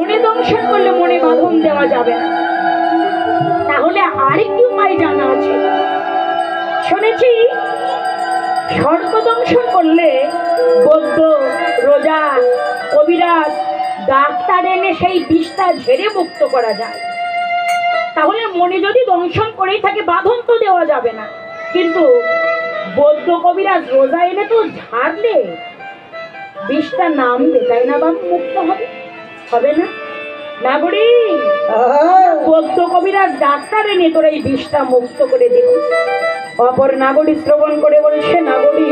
মনে দংশন করলে মনে বাঁধন দেওয়া যাবে না। তাহলে আরেকটি উপায় জানা আছে। শুনেছি, স্বর্গ দংশন করলে বৌদ্ধ, রোজা, কবিরাজ, ডাক্তার এনে সেই বিষটা ঝেড়ে মুক্ত করা যায়। তাহলে মনে যদি দংশন করেই থাকে, বাঁধন তো দেওয়া যাবে না। কিন্তু বৌদ্ধ, কবিরাজ, রোজা এনে তো ঝাড়লে, বিষটা নামবে তাই না বাবা মুক্ত হবে? হবে না? বৌদ্ধ কবিরাজ ডাক্তার এনে তোর এই বিষটা মুক্ত করে দিল। অপর নাগরিক শ্রবণ করে বলছে নগরী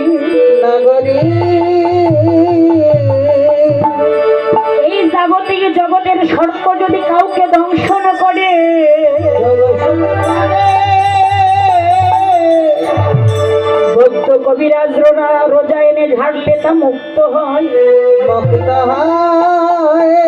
এই জাগতিক জগতের সর্প যদি কাউকে দংশন করে বৌদ্ধ কবিরাজ রোজা এনে ঝাড়লে তা মুক্ত হয়। মুক্ত হয়।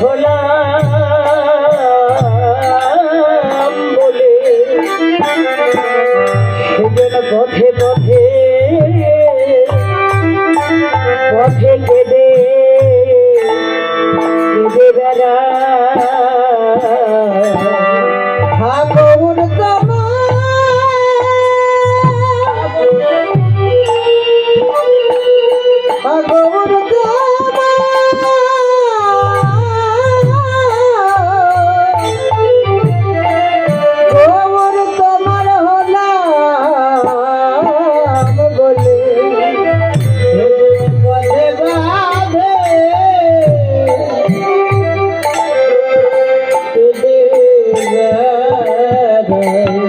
হলাম বলে। পথে Bye.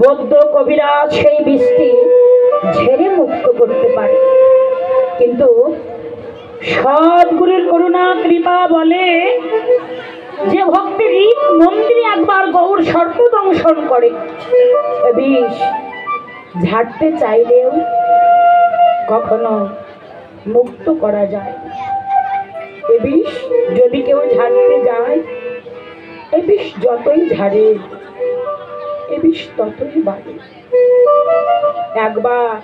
বৌদ্ধ কবিরা সেই বিষটি ঝেড়ে মুক্ত করতে পারে। কিন্তু সদ্গুরুর করুণা, কৃপা বলে যে ভক্তি রীত মন্দিরে একবার গৌর সর্প দংশন করে। বিষ ঝাড়তে চাইলেও কখনো মুক্ত করা যায়। এ বিষ যদি কেউ ঝাড়তে যায়, এ বিষ যতই ঝাড়ে এ বিষ ততই বাড়ে। একবার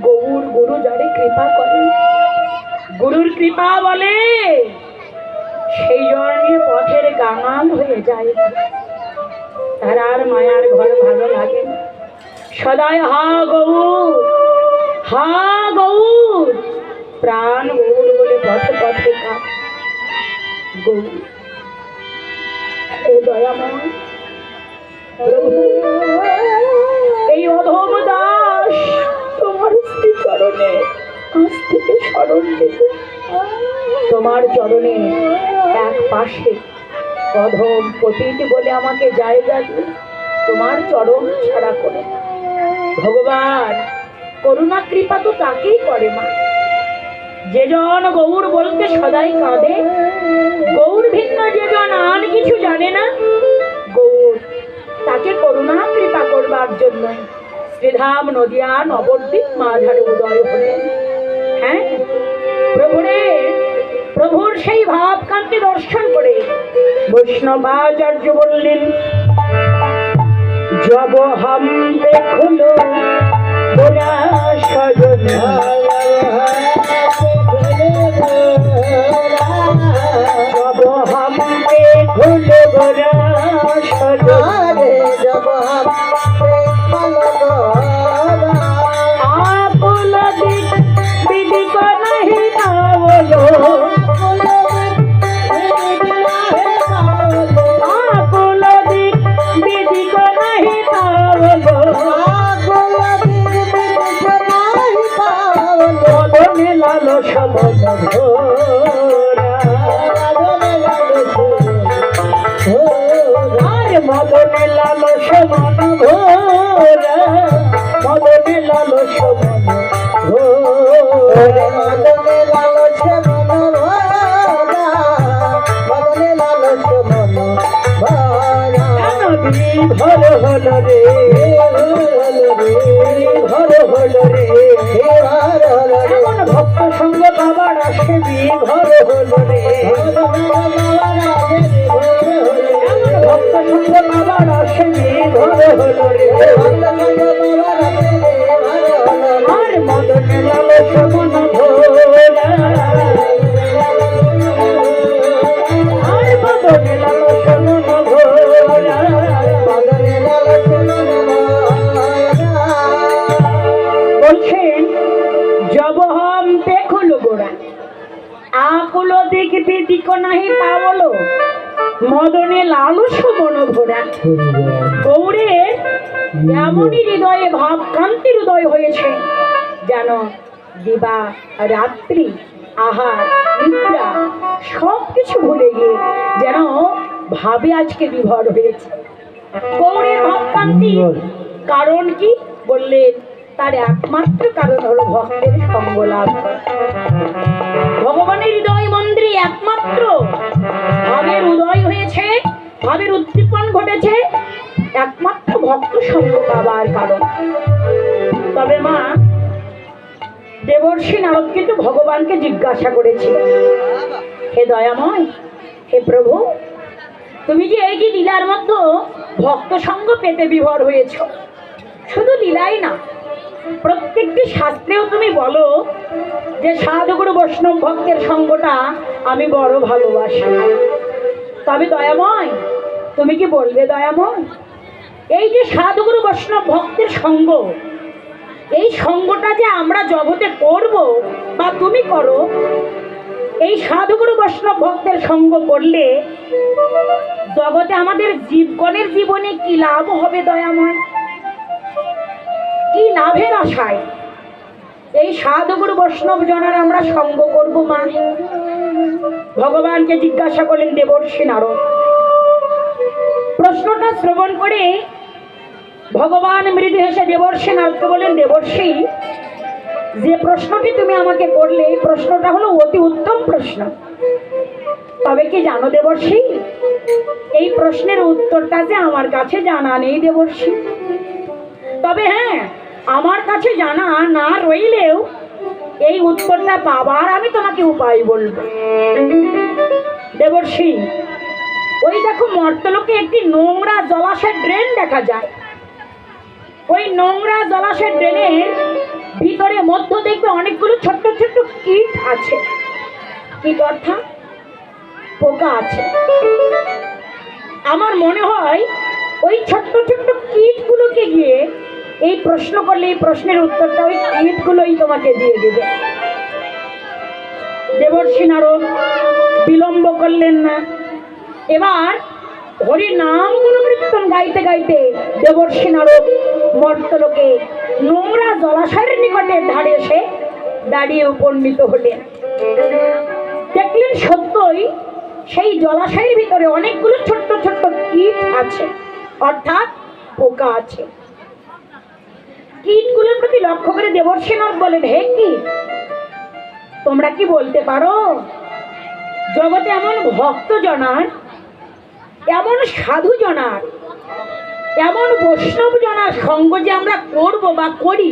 গৌর গুরু যারে কৃপা করে। গুরুর কৃপা বলে, সেই জন্যে পথের গাঙাল হয়ে যায়। তার আর মায়ার ঘর ভালো লাগে। সদাই হা গৌর হা গৌর, প্রাণ গৌর বলে পথে পথে গৌর দয়াময় এই অধম দাস, তোমার চরণে আজ থেকে স্মরণ দেবে তোমার চরণে এক পাশে অধম পতিত বলে আমাকে জায়গা দিয়ে তোমার চরণ ছাড়া করে ভগবান, করুণা, কৃপা তো তাকেই করে মা। যেজন গৌর বলতে সদাই কাঁদে। গৌর ভিন্ন যেজন আর কিছু জানে না। তাকে করুণা কৃপা করবার জন্য শ্রীধাম নদিয়া নবদ্বীপ মাঝারে উদয় হলেন হ্যাঁ? প্রভুরে, প্রভুর সেই ভাবকান্তি দর্শন করে বৈষ্ণবাচার্য বললেন, জব হম বোরা সজন জব হম দেখল মদনে লালো সমন ঘোরা মদনে লালো সমন ঘোরা ঘর হল রে? ঘর হল রে? এমন ভক্ত সঙ্গ বাবার আসে ঘর হল রে। ভক্ত সঙ্গ বাবার আসে ঘর হল রে মদন দেখবে দিক নাহি বলো মদনে লালস মনোভরা গৌরের এমনই হৃদয়ে ভাব কান্তি হৃদয় হয়েছে যেন দিবা রাত্রি আহার নিদ্রা সব কিছু ভুলে গিয়ে যেন ভাবে আজকে বিভর হয়েছে। গৌরের ভাবকান্তি কারণ কি? বললেন তার একমাত্র কারণ হলো ভক্তের সঙ্গ লাভ ভগবানের হৃদয় মন্দিরে একমাত্র। ভাবের উদয় হয়েছে, ভাবের উদ্দীপন ঘটেছে, একমাত্র ভক্ত সঙ্গ পাবার কারণ। তবে মা, দেবর্ষী নারদ কিন্তু ভগবানকে জিজ্ঞাসা করেছিল, হে দয়াময়, হে প্রভু, তুমি যে এই যে লীলার মধ্যে ভক্ত সঙ্গ পেতে বিভর হয়েছ, শুধু লীলাই না প্রত্যেকটি শাস্ত্রেও তুমি বলো যে সাধুগুরু বৈষ্ণব ভক্তের সঙ্গটা আমি বড় ভালোবাসি। তবে দয়াময়, তুমি কি বলবে দয়াময়? এই যে সাধুগুরু বৈষ্ণব ভক্তের সঙ্গ, এই সঙ্গটা যে আমরা জগতে করব বা তুমি করো, এই সাধুগুরু বৈষ্ণব ভক্তের সঙ্গ করলে জগতে আমাদের জীবগণের জীবনে কি লাভ হবে দয়াময়? কি লাভের আশায়? এই সাধুগুরু বৈষ্ণব জনার আমরা সঙ্গ করব মা। ভগবানকে জিজ্ঞাসা করলেন, দেবর্ষী নারদ, প্রশ্নটা শ্রবণ করে ভগবান মৃদু হেসে দেবর্ষী নারদকে বলেন দেবর্ষী, যে প্রশ্নটি তুমি আমাকে করলে, এই প্রশ্নটা হলো অতি উত্তম প্রশ্ন। তবে কি জানো দেবর্ষী, এই প্রশ্নের উত্তরটা যে আমার কাছে জানা নেই দেবর্ষী। তবে হ্যাঁ আমার কাছে জানা না রইলেও এই উত্তরটা পাবার আমি তোমাকে উপায় বলব। দেবর্ষী, ওই দেখো মর্তলোকে একটি নোংরা জলাশয় ড্রেন দেখা যায়। ওই নোংরা জলাশয় ড্রেনের ভিতরে মধ্য দেখবে অনেকগুলো ছোট্ট ছোট্ট কীট আছে। কীট অর্থাৎ পোকা আছে। আমার মনে হয় ওই ছোট্ট ছোট্ট কীটগুলোকে গিয়ে এই প্রশ্ন করলে এই প্রশ্নের উত্তরটা ওই কীটগুলোই তোমাকে দিয়ে দেবে। দেবর্ষী নারদ বিলম্ব করলেন না। এবার হরি নাম গুণকীর্তন গাইতে গাইতে দেবর্ষী নারদ মর্তলোকে নোংরা জলাশয়ের নিকটে ধারে এসে দাঁড়িয়ে উপনীত হলেন। দেখলেন সত্যই সেই জলাশয়ের ভিতরে অনেকগুলো ছোট্ট ছোট্ট কীট আছে, অর্থাৎ পোকা আছে। কীটগুলোর প্রতি লক্ষ্য করে দেবর্ষীনাথ বলেন হে কি? তোমরা কি বলতে পারো? জগতে এমন ভক্ত জনার, এমন সাধু জনার, এমন বৈষ্ণব জনার সঙ্গ যে আমরা করব বা করি,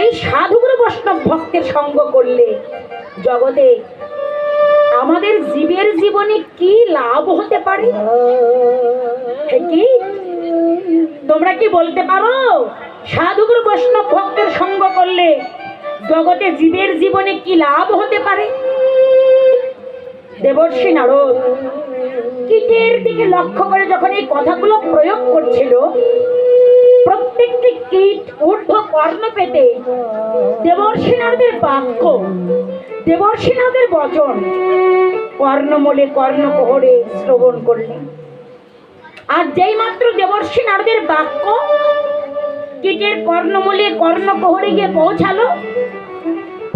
এই সাধুগুরু বৈষ্ণব ভক্তের সঙ্গ করলে জগতে আমাদের জীবের জীবনে কি লাভ হতে পারে? কি? তোমরা কি বলতে পারো? সাধুগুরু বৈষ্ণব ভক্তের সঙ্গ করলে জগতে জীবের জীবনে কি লাভ হতে পারে? দেবর্ষী নারদ, কীটের দিকে লক্ষ্য করে যখন এই কথাগুলো প্রয়োগ করছিল, প্রত্যেকটি কীট, ঊর্ধ্ব কর্ণ পেতে দেবর্ষীনাথের বাক্য দেবর্ষীনাথের বচন, কর্ণমূলে কর্ণকোহরে শ্রবণ করলেন। আর যেই মাত্র দেবর্ষী নারদের বাক্য কীটের কর্ণমূলে কর্ণকোহরে গিয়ে পৌঁছালো।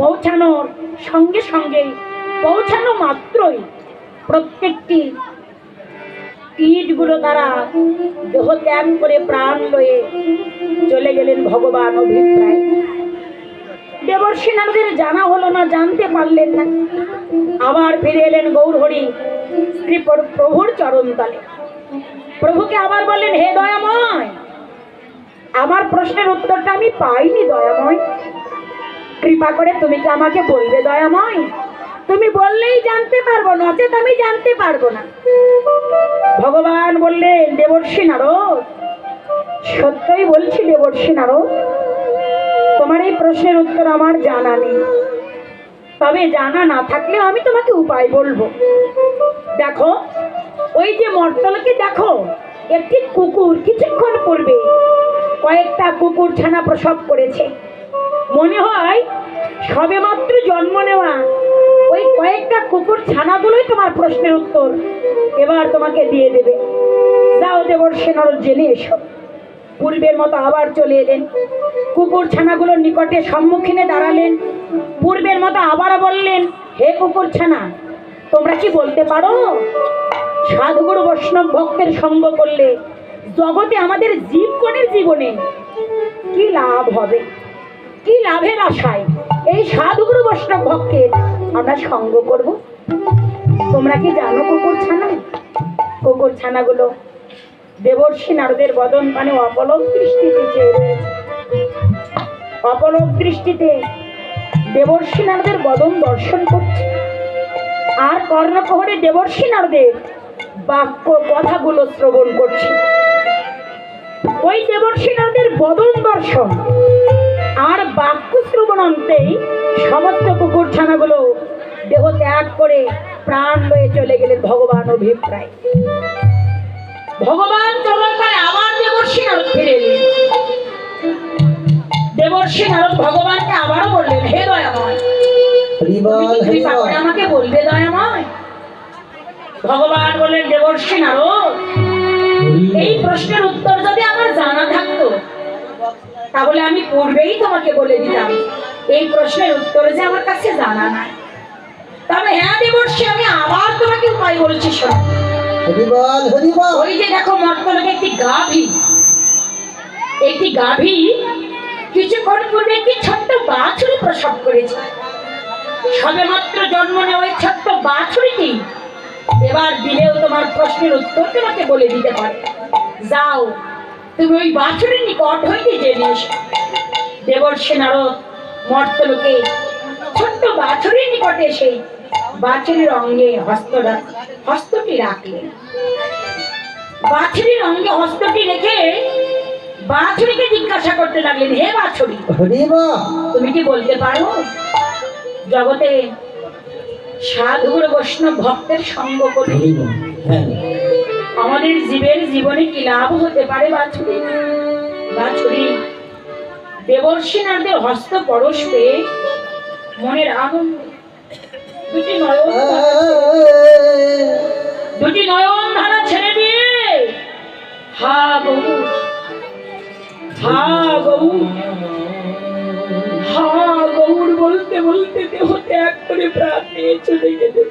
পৌঁছানোর সঙ্গে সঙ্গে পৌঁছানো মাত্রই প্রত্যেকটি কীটগুলো তারা দেহ ত্যাগ করে প্রাণ লয়ে চলে গেলেন ভগবান অভিপ্রায়। দেবর্ষী নারদের জানা হলো না, জানতে পারলেন না। আবার ফিরে এলেন গৌরহরি শ্রী প্রভুর চরণ তলে প্রভুকে আবার বললেন, হে দয়াময় আমার প্রশ্নের উত্তরটা আমি পাইনি, দয়াময়। কৃপা করে তুমি কি আমাকে বলবে, দয়াময়? তুমি বললেই জানতে পারব, নচেত আমি জানতে পারব না। ভগবান বললেন, দেবর্ষী নারদ, সত্যই বলছি দেবর্ষী নারদ, তোমার এই প্রশ্নের উত্তর আমার জানা নেই। তবে জানা না থাকলেও আমি তোমাকে উপায় বলব। দেখো, ওই যে মর্তলকে দেখো, একটি কুকুর কিছুক্ষণ পূর্বে কয়েকটা কুকুর ছানা প্রসব করেছে। মনে হয় সবেমাত্র জন্ম নেওয়া। ওই কয়েকটা কুকুর ছানাগুলোই তোমার প্রশ্নের উত্তর এবার তোমাকে দিয়ে দেবে। যাও দেবর সেনর জেনে এসো। পূর্বের মতো আবার চলে এলেন। কুকুর ছানাগুলোর নিকটে সম্মুখীনে দাঁড়ালেন। পূর্বের মতো আবার বললেন, হে কুকুর ছানা, তোমরা কি বলতে পারো? সাধুগুরু বৈষ্ণব ভক্তের সঙ্গ করলে জগতে আমাদের জীবগণের জীবনে কি লাভ হবে? কি লাভের আশায় এই সাধুগুরু বৈষ্ণব ভক্তের আমরা সঙ্গ করব? তোমরা কি জানো কুকুর ছানা? কুকুর ছানাগুলো দেবর্ষী নারদের বদন মানে অপলক দৃষ্টিতে চেয়ে রয়েছে। অপলক দৃষ্টিতে দেবর্ষী নারদের বদন দর্শন করছে। আর কর্ণকহরে দেবর্ষী নারদের বাক্য কথাগুলো শ্রবণ করছে। ওই দেবর্ষী নারদের বদন দর্শন। আর বাক্য শ্রবণান্তেই সমস্ত কুকুর ছানাগুলো দেহ ত্যাগ করে প্রাণ লয়ে চলে গেলেন ভগবান অভিপ্রায়। ভগবান পরে আবার দেবর্ষী নারদ ফিরে দেবর্ষী নারদ ভগবানকে আবারও বললেন, হে দয়াময় আমাকে বলবে দয়াময়? ভগবান বললেন দেবর্ষী নারদ এই প্রশ্নের উত্তর তাহলে আমি পূর্বেই তোমাকে বলে দিতাম এই প্রশ্নের উত্তর যে আমার কাছে জানা নাই। তবে হ্যাঁ দেবর্ষী আমি আবার তোমাকে উপায় বলছি শোনো। ওই যে দেখো মর্তলোকে একটি গাভী। একটি গাভী কিছুক্ষণ পূর্বে একটি ছোট্ট বাছুরি প্রসব করেছে। সবে মাত্র জন্ম নেওয়া ওই ছোট্ট বাছুরিটি এবার দিলেও তোমার প্রশ্নের উত্তর তোমাকে বলে দিতে পারে। যাও তুমি ওই বাছুরির নিকট হইতে জেনে দেবর্ষী নারদ মর্তলোকে ছোট্ট বাছুরির নিকটে এসে বাছুরির অঙ্গে হস্ত হস্তটি রাখলেন। বাছুরির অঙ্গে হস্তটি রেখে বাছুরিকে জিজ্ঞাসা করতে লাগলেন হে বাছুরি তুমি কি বলতে পারো? জগতে সাধুর বৈষ্ণব ভক্তের সঙ্গ করে আমাদের জীবের জীবনে কি লাভ হতে পারে বাছুরি বাছুরি দেবর্ষীনাথদের হস্ত পরশ পেয়ে মনের আনন্দ দুটি নয়ন দুটি নয়ন ধারা ছেড়ে দিয়ে হা বহু হা বহু হা গৌর বলতে বলতে দেহ ত্যাগ করে প্রাণ নিয়ে চলে গেলেন।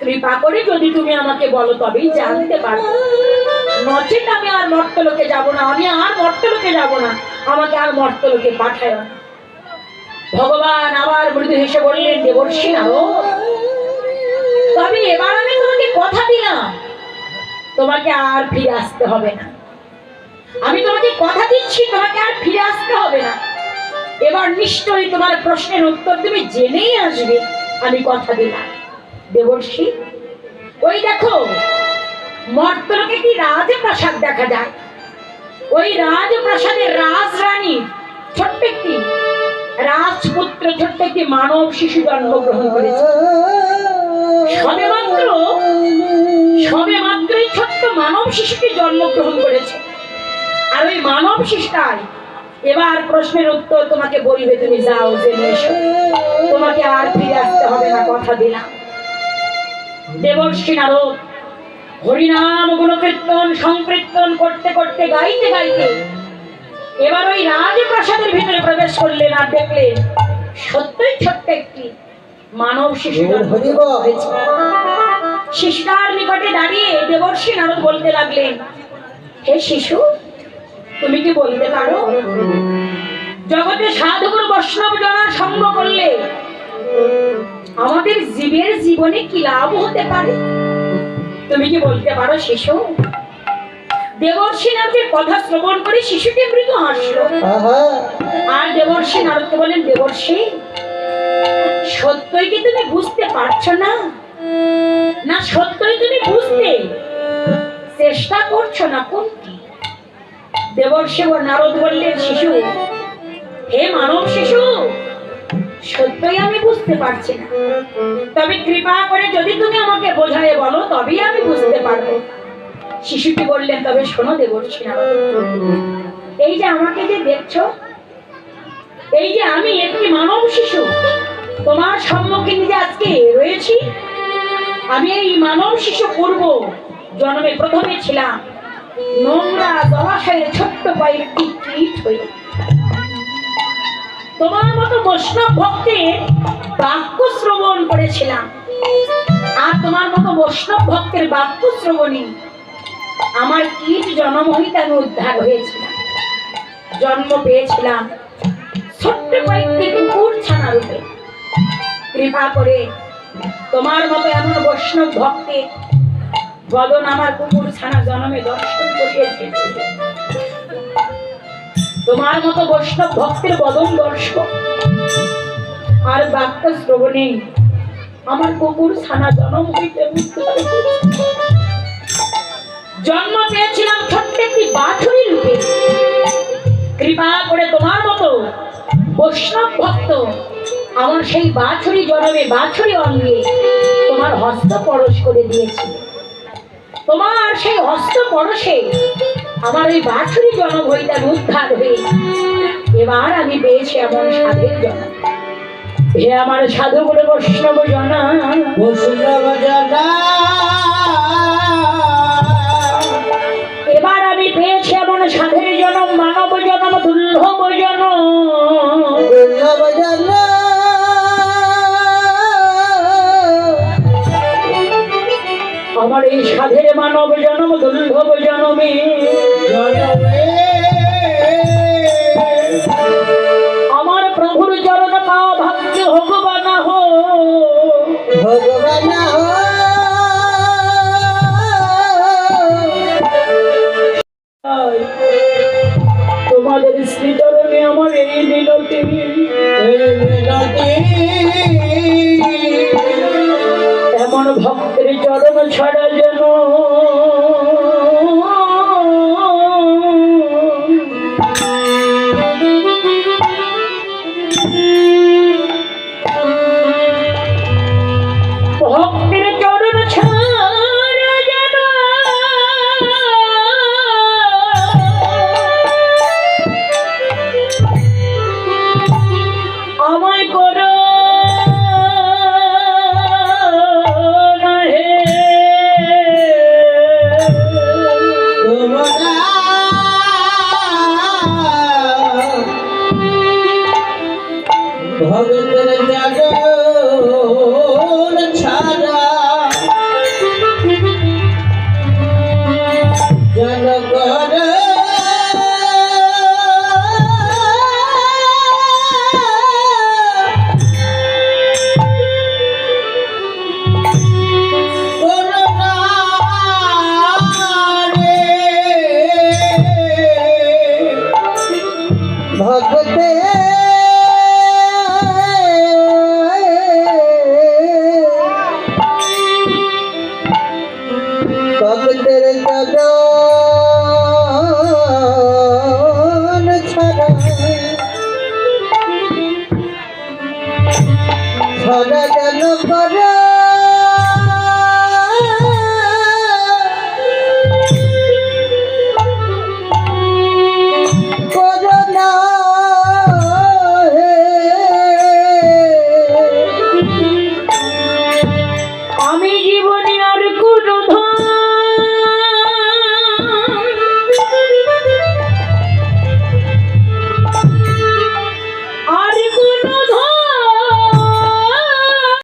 কৃপা করে যদি তুমি আমাকে বলো তবেই জানতে পারব। নচেত আমি আর মর্তলোকে যাব না, আমি আর মর্তলোকে যাব না, আমাকে আর মর্তলোকে পাঠায় না। ভগবান আবার মৃদু হেসে বললেন, দেবর্ষী, না তবে এবার আমি তোমাকে কথা দিলাম। তোমাকে আর ফিরে আসতে হবে না। আমি তোমাকে কথা দিচ্ছি, তোমাকে আর ফিরে আসতে হবে না। এবার নিশ্চয়ই তোমার প্রশ্নের উত্তর তুমি জেনেই আসবে, আমি কথা দিলাম। দেবর্ষী। ওই দেখো, মর্তলোকে একটি রাজপ্রাসাদ দেখা যায়? ওই রাজপ্রাসাদের রাজরানী ছোট্ট একটি রাজপুত্র, ছোট্ট একটি মানব শিশু জন্মগ্রহণ করেছে। সবে মাত্র, সবে মাত্রই ছোট্ট মানব শিশুটি জন্মগ্রহণ করেছে। আর ওই মানব শিশুটাই, এবার প্রশ্নের উত্তর তোমাকে বলবে তুমি যাও এসো। তোমাকে আর ফিরে আসতে হবে না, কথা দিলাম। দেবর্ষী নারদ হরিনাম গুণকীর্তন সংকীর্তন করতে করতে গাইতে গাইতে এবার ওই রাজপ্রাসাদের ভিতরে প্রবেশ করলেন আর দেখলেন সত্যই ছোট্ট একটি মানব শিশু। শিশুটার নিকটে দাঁড়িয়ে দেবর্ষী নারদ বলতে লাগলেন হে শিশু তুমি কি বলতে পারো জগতে সাধুগুরু বৈষ্ণব জনার সঙ্গ করলে আমাদের জীবের জীবনে কি লাভ হতে পারে? তুমি কি বলতে পারো শিশু? দেবর্ষী নাথের কথা শ্রবণ করে শিশুটি মৃদু হাসলো। আর দেবর্ষী নারদকে বলেন দেবর্ষী সত্যই কি তুমি বুঝতে পারছ না? না সত্যই তুমি বুঝতে বুঝছ না কোনটি দেবর্ষেব নারদ বললেন শিশু হে মানব শিশু সত্যই আমি বুঝতে পারছি না। তবে কৃপা করে যদি তুমি আমাকে বোঝায় বলো, তবেই আমি বুঝতে পারব। শিশুটি বললেন, তবে শোনো দেবর্ষী এই যে আমাকে যে দেখছ, এই যে আমি একটি মানব শিশু, তোমার সম্মুখীন যে আজকে রয়েছি, আমি এই মানব শিশু পূর্ব জন্মে প্রথমে ছিলাম। নোংরা জলাশয়ের ছোট্ট কয়েকটি কীট হয়ে তোমার মতো বৈষ্ণব ভক্তের বাক্য শ্রবণ করেছিলাম। আর তোমার মতো বৈষ্ণব ভক্তের বাক্য শ্রবণী আমার কীট জন্ম হইতে আমি উদ্ধার হয়েছিলাম। জন্ম পেয়েছিলাম ছোট্ট কয়েকটি কুকুর ছানা রূপে। কৃপা করে তোমার মতো এমন বৈষ্ণব ভক্তের বদন আমার কুকুর ছানা জন্মে দর্শন করিয়ে দিয়েছিল তোমার মতো বৈষ্ণব ভক্তের বদন দর্শন আর বাক্য শ্রবণে আমার কুকুর ছানা জন্ম হইতে জন্ম পেয়েছিলাম ছোট্ট একটি বাছুরি রূপে। কৃপা করে তোমার মতো বৈষ্ণব ভক্ত আমার সেই বাছুরি জনমে বাছুরি অঙ্গে তোমার হস্ত পরশ করে দিয়েছিল তোমার সেই হস্ত পরশে আমার ওই বাছুরি জনম হইতে আমি উদ্ধার হয়ে এবার আমি পেয়েছি এমন সাধের জনম হে আমার সাধু বলে বৈষ্ণব জনা বৈষ্ণব জনা এবার আমি পেয়েছি এমন সাধের জনম মানব জনম দুর্লভ জনম বৈষ্ণব জনা আমার এই সাধের মানব জনম দুর্লভ জনমে জনমে।